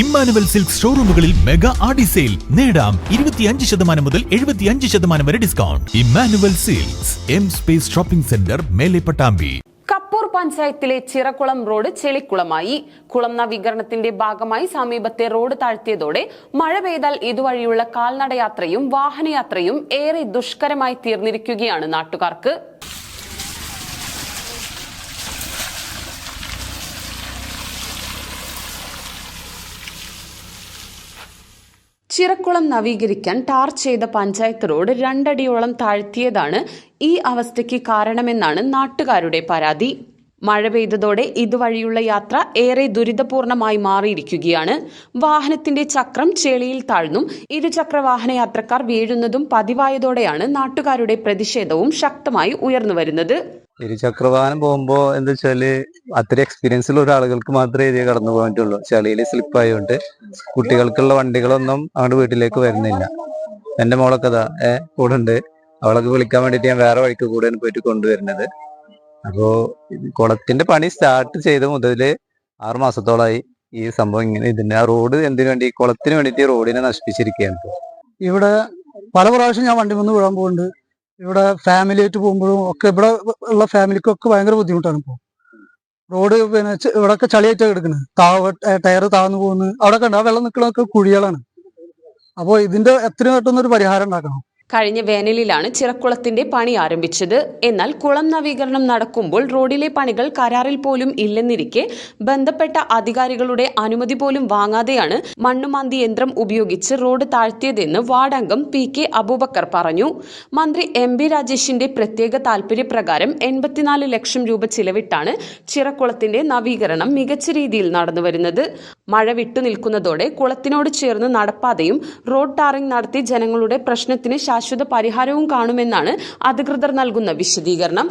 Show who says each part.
Speaker 1: Emmanuel silk ഷോറൂമുകളിൽ mega Aadi sale. നേടാം ഇരുപത്തിയഞ്ച് ശതമാനം മുതൽ എഴുപത്തിയഞ്ച് ശതമാനം വരെ discount. Emmanuel silks M space shopping centre Mele Pattambi.
Speaker 2: Kappur പഞ്ചായത്തിലെ ചിറക്കുളം റോഡ് ചെളിക്കുളമായി. കുളം നവീകരണത്തിന്റെ ഭാഗമായി സമീപത്തെ റോഡ് താഴ്ത്തിയതോടെ മഴ പെയ്താൽ ഇതുവഴിയുള്ള കാൽനടയാത്രയും വാഹനയാത്രയും ഏറെ ദുഷ്കരമായി തീർന്നിരിക്കുകയാണ് നാട്ടുകാർക്ക്. ചിറക്കുളം നവീകരിക്കാൻ ടാർ ചെയ്ത പഞ്ചായത്ത് റോഡ് രണ്ടടിയോളം താഴ്ത്തിയതാണ് ഈ അവസ്ഥയ്ക്ക് കാരണമെന്നാണ് നാട്ടുകാരുടെ പരാതി. മഴ പെയ്തതോടെ ഇതുവഴിയുള്ള യാത്ര ഏറെ ദുരിതപൂർണമായി മാറിയിരിക്കുകയാണ്. വാഹനത്തിന്റെ ചക്രം ചെളിയിൽ താഴ്ന്നും ഇരുചക്ര വാഹന യാത്രക്കാർ വീഴുന്നതും പതിവായതോടെയാണ് നാട്ടുകാരുടെ പ്രതിഷേധവും ശക്തമായി ഉയർന്നുവരുന്നത്.
Speaker 3: ഇരുചക്രവാഹനം പോകുമ്പോ എന്താ വെച്ചാൽ അത്ര എക്സ്പീരിയൻസ് ഉള്ള ഒരാളുകൾക്ക് മാത്രമേ ഏരിയ കടന്നു പോകാൻ പറ്റുള്ളൂ. ചളിയിൽ സ്ലിപ്പ് ആയതുകൊണ്ട് കുട്ടികൾക്കുള്ള വണ്ടികളൊന്നും അങ്ങോട്ട് വീട്ടിലേക്ക് വരുന്നില്ല. എന്റെ മോളൊക്കെ അതാ ഏ കൂടെ ഉണ്ട് അവളൊക്കെ വിളിക്കാൻ വേണ്ടിട്ട് ഞാൻ വേറെ വഴിക്ക് കൂടെയാണ് പോയിട്ട് കൊണ്ടുവരുന്നത്. അപ്പോ കുളത്തിന്റെ പണി സ്റ്റാർട്ട് ചെയ്ത മുതൽ ആറു മാസത്തോളായി ഈ സംഭവം ഇങ്ങനെ ഇതിന്റെ ആ റോഡ് എന്തിനു വേണ്ടി കുളത്തിന് വേണ്ടിയിട്ട് റോഡിനെ നശിപ്പിച്ചിരിക്കുകയാണ്.
Speaker 4: ഇവിടെ പല പ്രാവശ്യം ഞാൻ വണ്ടി വന്ന് വിടാൻ പോകുന്നുണ്ട്. ഇവിടെ ഫാമിലി ആയിട്ട് പോകുമ്പോഴും ഒക്കെ ഇവിടെ ഉള്ള ഫാമിലിക്കൊക്കെ ഭയങ്കര ബുദ്ധിമുട്ടാണ് ഇപ്പോൾ റോഡ് പിന്നെ ഇവിടെ ഇവിടെയൊക്കെ ചളിയായിട്ടാണ് കിടക്കുന്നത് താവ ടയർ താഴ്ന്നു പോകുന്നു അവിടെ കണ്ട് ആ വെള്ളം നിൽക്കുന്നതൊക്കെ കുഴികളാണ്. അപ്പോൾ ഇതിന്റെ എത്രയും പെട്ടെന്ന് ഒരു പരിഹാരം ഉണ്ടാക്കണം.
Speaker 2: കഴിഞ്ഞ വേനലിലാണ് ചിറക്കുളത്തിന്റെ പണി ആരംഭിച്ചത്. എന്നാൽ കുളം നവീകരണം നടക്കുമ്പോൾ റോഡിലെ പണികൾ കരാറിൽ പോലും ഇല്ലെന്നിരിക്കെ ബന്ധപ്പെട്ട അധികാരികളുടെ അനുമതി പോലും വാങ്ങാതെയാണ് മണ്ണുമാന്തി യന്ത്രം ഉപയോഗിച്ച് റോഡ് താഴ്ത്തിയതെന്ന് വാർഡംഗം പി കെ അബൂബക്കർ പറഞ്ഞു. മന്ത്രി എം ബി രാജേഷിന്റെ പ്രത്യേക താൽപര്യപ്രകാരം എൺപത്തിനാല് ലക്ഷം രൂപ ചിലവിട്ടാണ് ചിറക്കുളത്തിന്റെ നവീകരണം മികച്ച രീതിയിൽ നടന്നുവരുന്നത്. മഴ വിട്ടുനിൽക്കുന്നതോടെ കുളത്തിനോട് ചേർന്ന് നടപ്പാതയും റോഡ് ടാറിംഗ് നടത്തി ജനങ്ങളുടെ പ്രശ്നത്തിന് ശാശ്വത പരിഹാരവും കാണുമെന്നാണ് അധികൃതർ നൽകുന്ന വിശദീകരണം.